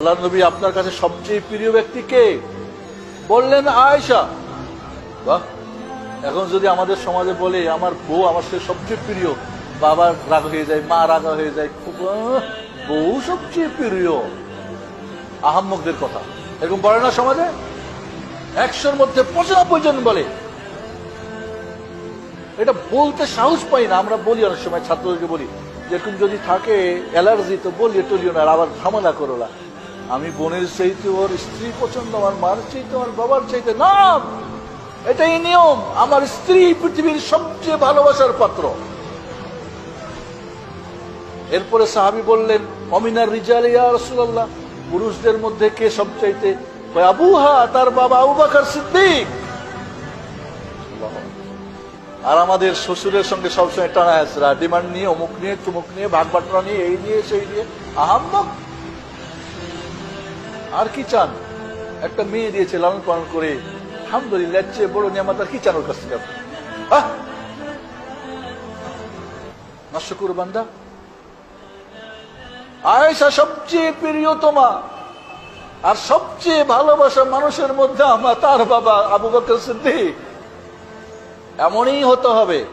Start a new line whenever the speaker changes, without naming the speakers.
আল্লাহ নবী আপনার কাছে সবচেয়ে প্রিয় ব্যক্তি কে? বললেন আয়েশা। বাহ। এখন যদি আমাদের সমাজে বলে, আমার বউ আমার সাথে সবচেয়ে প্রিয়। রাগ হয়ে যায়, মা রাগ হয়ে যায় বউ সবচেয়ে প্রিয়। আহাম্মকদের কথা। এরকম বলে না সমাজে? একশোর মধ্যে পঁচানব্বই জন বলে। এটা বলতে সাহস পাই না। আমরা বলি অনেক সময়, ছাত্রদেরকে বলি, যেরকম যদি থাকে অ্যালার্জি, তো বলি টলিও না আবার ঝামেলা করো না। আমি বোনের চাইতে, ওর স্ত্রী পছন্দ, আমার মার চাইতে, আমার বাবার চাইতে। না! এটাই নিয়ম। আমার স্ত্রী পৃথিবীর সবচেয়ে ভালোবাসার পাত্র। এরপরে সাহাবি বললেন অমিনার রিজাল ইয়া রাসূলুল্লাহ। পুরুষদের মধ্যে কে সবচাইতে আবুহা তার বাবা আবু বকর সিদ্দিক। আর আমাদের শ্বশুরের সঙ্গে সবসময় টানা আসরা ডিমান্ড নিয়ে, অমুক নিয়ে তুমুক নিয়ে ভাগ বাটরা নিয়ে, এই নিয়ে, সেই নিয়ে। আহাম্মক। আর কি চান? একটা মেয়ে দিয়েছে লালন পালন করে। আলহামদুলিল্লাহ চেয়ে বড় নিয়ামত আর কি চান ওর কাছ থেকে! নাশকুর বান্দা। আয়েশা সবচেয়ে প্রিয়তমা আর সবচেয়ে ভালোবাসা মানুষের মধ্যে আমার তার বাবা আবু বকর সিদ্দিক। এমনই হতে হবে।